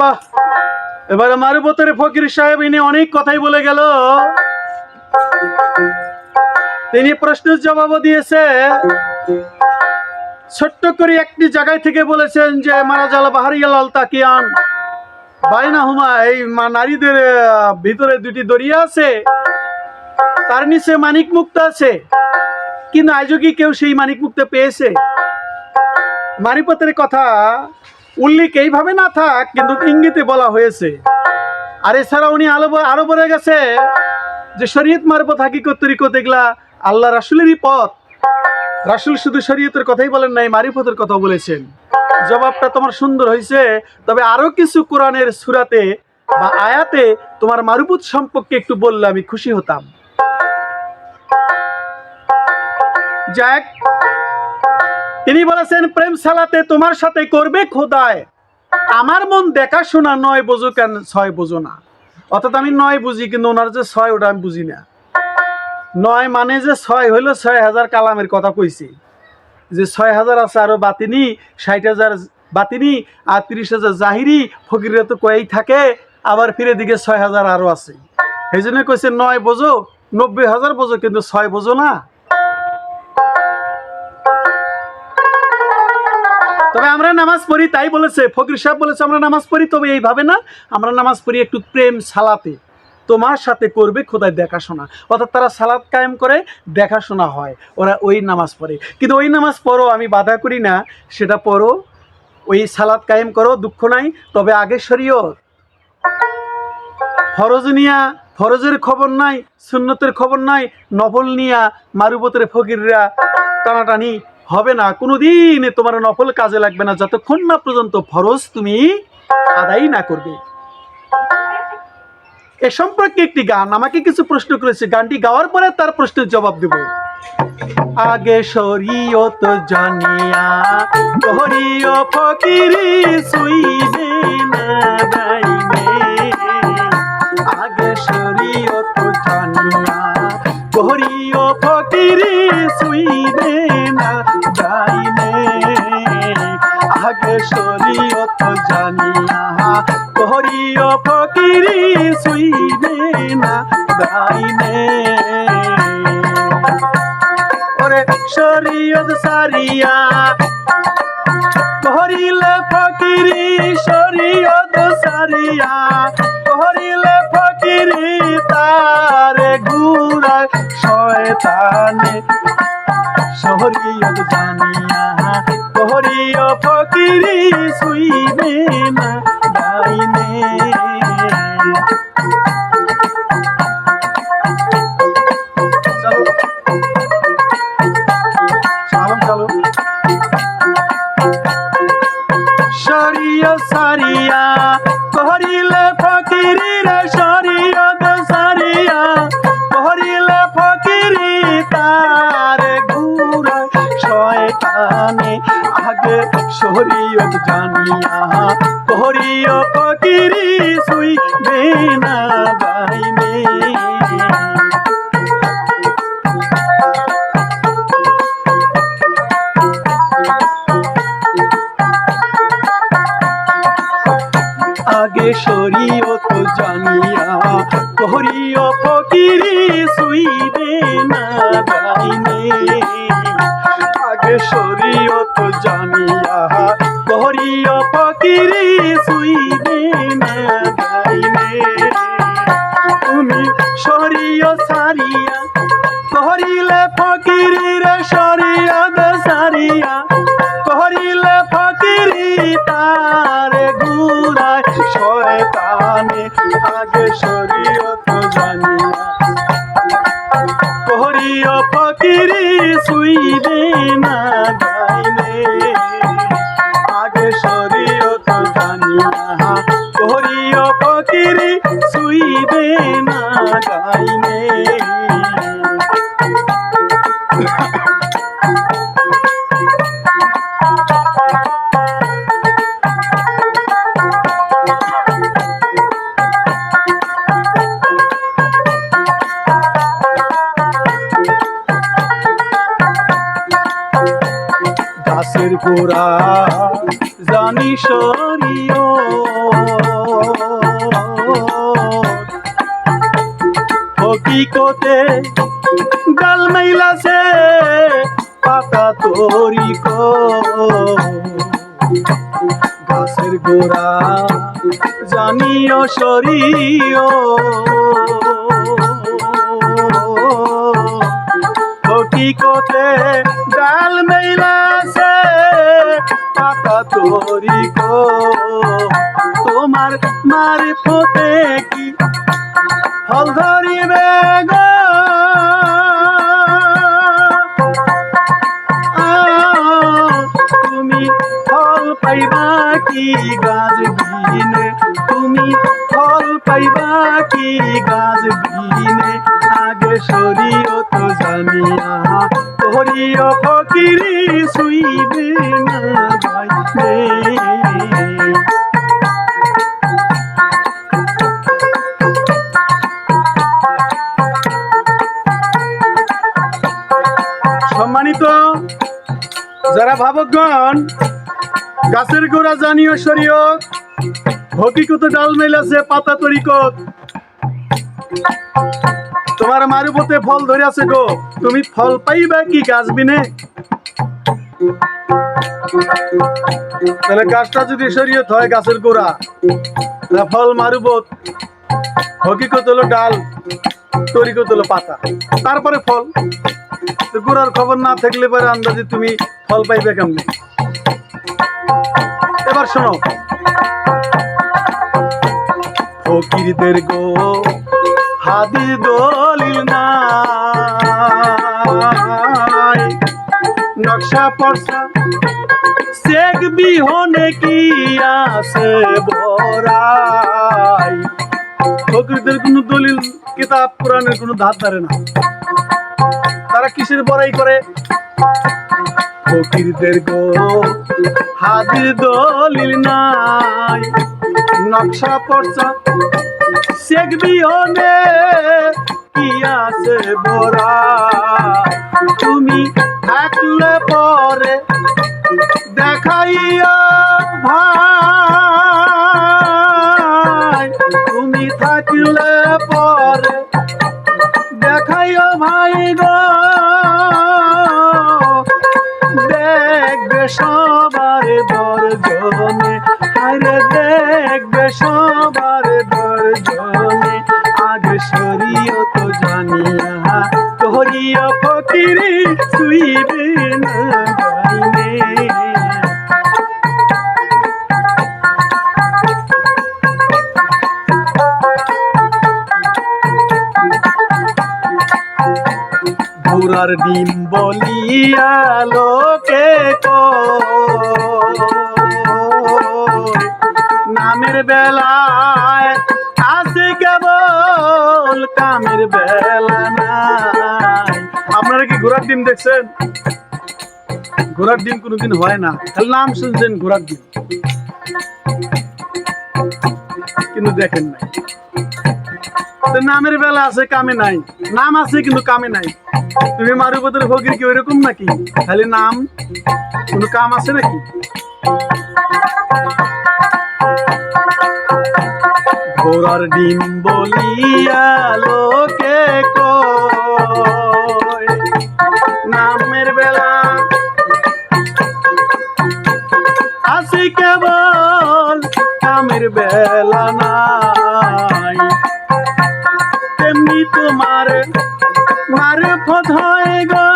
বাহ এবারে মারুবতরে ফকির সাহেব ইনি অনেক কথাই বলে গেল। তিনি প্রশ্নের জবাবও দিয়েছে। ছোট্ট করে একটি জায়গায় থেকে বলেছেন যে, মারা জাল বাহারিয়ালাল তাকিয়ান। বাইনা হুমা, এই নারীদের ভিতরে দুটি দরিয়া আছে। তার নিচে মানিক মুক্ত আছে। কিন্তু আজও কেউ সেই মানিক মুক্ত পেয়েছে? মারিপতের কথা উল্লেখ এইভাবে না থাক, কিন্তু ইঙ্গিতে বলা হয়েছে। আর এছাড়া উনি আলো আরও বলে গেছে যে শরীয়ত মারপত হাকিকত তরিকত এগুলা আল্লাহ রাসুলেরই পথ। রাসুল শুধু শরীয়তের কথাই বলেন নাই, মারিফতের কথা বলেছেন। জবাবটা তোমার সুন্দর হয়েছে, তবে আরও কিছু কোরআনের সুরাতে বা আয়াতে তোমার মারুপুত সম্পর্কে একটু বললে আমি খুশি হতাম। যাক তিনি বলেছেন, প্রেম সালাতে তোমার সাথে করবে খোদায়। আমার মন দেখাশোনা নয় বোঝো কেন ছয় বোঝো না। অর্থাৎ আমি নয় বুঝি, কিন্তু ওনার যে ছয়, ওটা আমি বুঝি না। নয় মানে যে ছয় হইল ছয় হাজার কালামের কথা কইছি। যে ছয় হাজার আছে আরও বাতিনি, ষাট হাজার বাতিনি, আর তিরিশ হাজার জাহিরি ফকিরে তো কয়েই থাকে, আবার ফিরে দিকে ছয় হাজার আরও আছে। এই জন্য কইছে, নয় বোঝো, নব্বই হাজার বোঝো, কিন্তু ছয় বোঝো না। তবে আমরা নামাজ পড়ি, তাই বলেছে, ফকির সাহেব বলেছে, আমরা নামাজ পড়ি, তবে এইভাবে না, আমরা নামাজ পড়ি একটু প্রেম, সালাতে। তোমার সাথে করবে খোদায় দেখাশোনা। অর্থাৎ তারা সালাদ কায়েম করে, দেখাশোনা হয়, ওরা ওই নামাজ পড়ে। কিন্তু ওই নামাজ পড়ো, আমি বাধা করি না, সেটা পড়ো, ওই সালাদ কায়েম করো, দুঃখ নাই, তবে আগে শরীয়ত। ফরজ নিয়া, ফরজের খবর নাই, সুন্নতের খবর নাই নফল নিয়া, মারুবতের ফকিররা টানাটানি হবে না। কোনোদিন তোমার নফল কাজে লাগবে না। যতক্ষণ না পর্যন্ত ফরজ তুমি আদায় না করবে। এ সম্পর্কে একটি গান। আমাকে কিছু প্রশ্ন করেছে। গানটি গাওয়ার পরে তার প্রশ্নের জবাব দেব। আগে শরীয়ত জানিয়া করিও ফকিরি সুইবে না আগে শরীয়ত জানিয়া করিও ফকিরি সুইবে না গাইবে আগে শরীয়ত জানিয়া করিও ফকিরি সুইবে না গাইবে ওরে শরীয়ত সারিয়া করিলে ফকিরি, শরীয়ত সারিয়া করিলে ফকিরি তারে ঘুরা শয়তানে। শরীয়ত জানিয়া করিও ফকিরি সুইবে না গাইনে আগে শরীয়ত জানিয়া করিও ফকিরি সুই বেনা বাইনে আগে শরীয়ত জানিয়া করিও ফকিরি সুইবে না আগে শরীয়ত জানিয়া করিয় ফকিরি সুইবে না গাইনে তুমি শরীয় সারিয়া করিলে ফকিরি সারিয়া করিও ফকিরি সুইবে না গাইনে আগে শরীয়ত জানিয়া করিও ফকিরি সুইবে না গাইনে হকিকতে ডাল মেলাছে পাতা তরি গাছের গোড়া জানিও সরিও। হকিকতে ডাল মেলাছে পাতা তরি তোমার মার ফোতে কি ফল ধরিবে গো? তুমি ফল পাইবা কি গাছ তুমি ফল পাইবা কি গাছ আগে সরিও তো জানিয়া তোরিও ফকিরি শুইবে। যারা ভাবকগণ, গাছের গোড়া জানিও সরিয় হকিকত ডাল মেলাছে পাতা তরিকত। তোমার মারুপতে ফল ধরে আছে গো, তুমি ফল পাইবা কি গাছ বিনে? তাহলে গাছটা যদি শরীয়ত হয় গাছের গোড়া ফল মারুবত হকিকত হলো ডাল, তরিকত হলো পাতা, তারপরে ফল। গোড়ার খবর না থাকলে পরে আন্দাজে তুমি ফল পাইবে কেমনে? এবার শোনো। ফকিরদের গো হাদি দলিল নাই। নকশা পড়সা শেখ বিহনে কি আছে বরাই ফকিরদের কোনো দলিল, কিতাব, কোরআনের কোনো ধার ধারে না কিসের বড়াই করে? ফকিরদের গো হাজির দলিল নাই। নকশা পড়ছা শেখ বিহনে, কি আছে বড়া তুমি থাকলে পরে দেখাইয়া ভাই। তুমি থাকলে পরে দেখাইও ভাই গো। সবার দর্জনে আরে দেখবে সবার দর্জনে আগে সরিও তো জানিয়া তোরিও ফকিরি শুইবে না ঘোড়ার ডিম বলিয়া, লোকে নামের বেলায় আছে কেবল, কামের বেলা নাই। আপনারা কি ঘোড়ার ডিম দেখছেন? ঘোড়ার ডিম কোনোদিন হয় না। খালি নাম শুনছেন ঘোড়ার ডিম। কিন্তু দেখেন নাই। নামের বেলা আছে, কামে নাই। নাম আছে, কিন্তু কামে নাই। তুমি মারুপতের ফকির কি ওইরকম নাকি? খালি নাম? কোনো কাম আছে নাকি? ঘোড়ার ডিম বলিয়া লোকে নামের বেলা আসি কেবল কামের বেলা। হয় গো।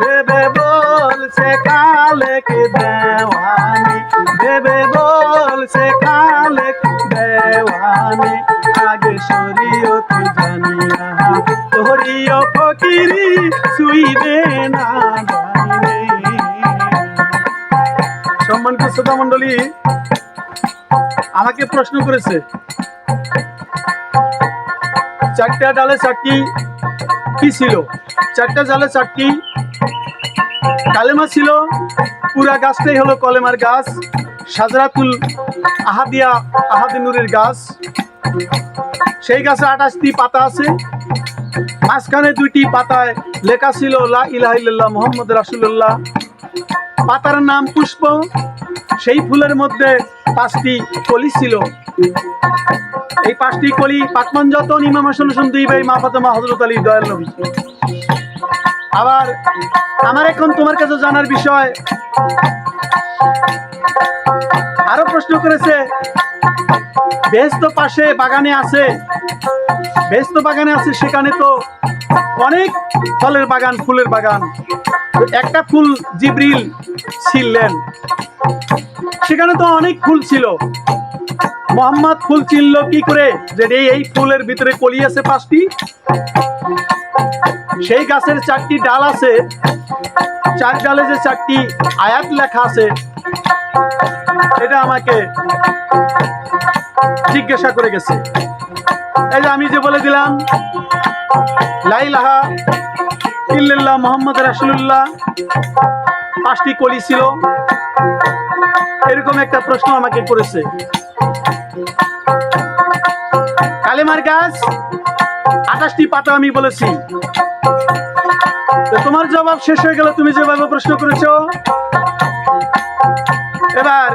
ভেবে বলছে কালে কে দেওয়ানি? ভেবে বলছে কালে দেওয়ানি? আগে সরিও তো জানিয়া তোরিও ফকিরি, শুইবে না সম্মানিত শ্রোতা মন্ডলী আমাকে প্রশ্ন করেছে চারটা ডালে চারটি কি ছিল? চারটা ডালে চারটি কালেমা ছিল। পুরা গাছটাই হলো কলেমার গাছ। সাজরাতুল আহাদিয়া আহাদি নুরের গাছ। সেই গাছে আঠাশটি পাতা আছে। মাঝখানে দুইটি পাতায় লেখা ছিল, লা ইলাহা মোহাম্মদ রাসুল্লাহ পাতার নাম পুষ্প। সেই ফুলের মধ্যে পাঁচটি কলি ছিল। এই পাঁচটি কলি পাকমান যতন ইমাম হাসান হোসেন দুই ভাই মা ফাতেমা হজরত আলী, দয়াল নবী। আবার আমার এখন তোমার কাছে জানার বিষয়, আরও প্রশ্ন করেছে বেহেস্ত পাশে বাগানে আছে বেহেস্ত বাগানে আছে সেখানে তো অনেক ফলের বাগান, ফুলের বাগান। একটা ফুল জিব্রিল ছিললেন সেখানে তো অনেক ফুল ছিল। মোহাম্মদ ফুল চিনল কি করে? যে এই ফুলের ভিতরে কলি আছে পাঁচটি। সেই গাছের চারটি ডাল আছে। চার ডালে যে চারটি আয়াত লেখা আছে, এটা আমাকে জিজ্ঞাসা করে গেছে। এই যে আমি যে বলে দিলাম লাইলাহা ইল্লাল্লাহ মোহাম্মদ রাসূলুল্লাহ, পাঁচটি কলি ছিল। এরকম একটা প্রশ্ন আমাকে করেছে। কালেমার গাছ, আঠাশটি পাতা আমি বলেছি। তোমার জবাব শেষ হয়ে গেল তুমি যেভাবে প্রশ্ন করেছ। এবার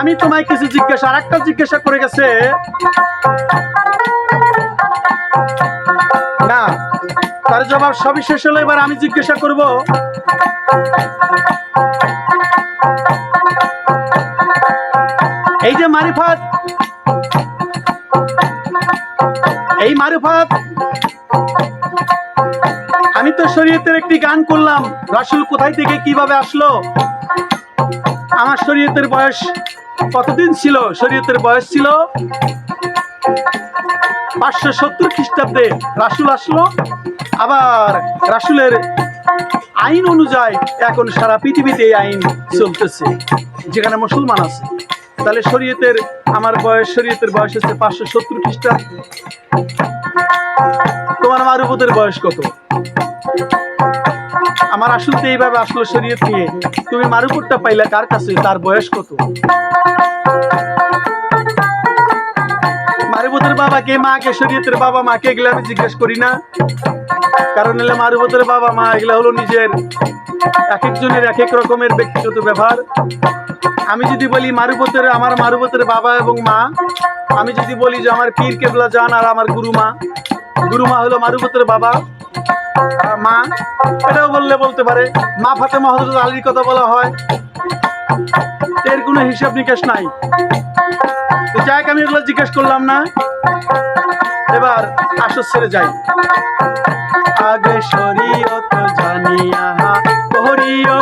আমি তোমায় কিছু জিজ্ঞাসা আর একটা জিজ্ঞাসা করে গেছে। না, তার জবাব সবই শেষ হলো, এবার আমি জিজ্ঞাসা করব। মারিফাত। এই মারিফাত। আমি তো শরীয়তের একটি গান করলাম, রাসুল কোথায় থেকে কীভাবে আসলো? আমার শরীয়তের বয়স কতদিন ছিল? শরীয়তের বয়স ছিল পাঁচশো সত্তর খ্রিস্টাব্দে রাসুল আসলো। আবার রাসুলের আইন অনুযায়ী এখন সারা পৃথিবীতে এই আইন চলতেছে, যেখানে মুসলমান আছে। তাহলে শরীয়তের, আমার বয়স, শরীয়তের বয়স হচ্ছে পাঁচশো সত্তর খ্রিস্টাব্দ তোমার মারুপদের বয়স কত? আমার আসলে তো এইভাবে আসলো শরীয়ত নিয়ে। তুমি মারুপুরটা পাইলা কার কাছে? তার বয়স কত? মারুবতের বাবাকে মাকে শরীয়তের বাবা মাকে এগুলো আমি জিজ্ঞেস করি না। কারণ হলে মারুবতের বাবা মা, এগুলো হলো নিজের এক একজনের এক এক রকমের ব্যক্তিগত ব্যবহার। আমি যদি বলি মারুবতের আমার মারুবতের বাবা এবং মা, আমি যদি বলি যে আমার পীর কেবলা জান আর আমার গুরুমা গুরুমা হলো মারুবতের বাবা মা, এটাও বললে বলতে পারে, মা ফাতেমা হজরত আলীর কথা বলা হয়। এর কোনো হিসাব নিকাশ নাই। যাই আমি এগুলো জিজ্ঞেস করলাম না। এবার আসর ছেড়ে যাই। আগে শরীয়ত জানিয়া করিও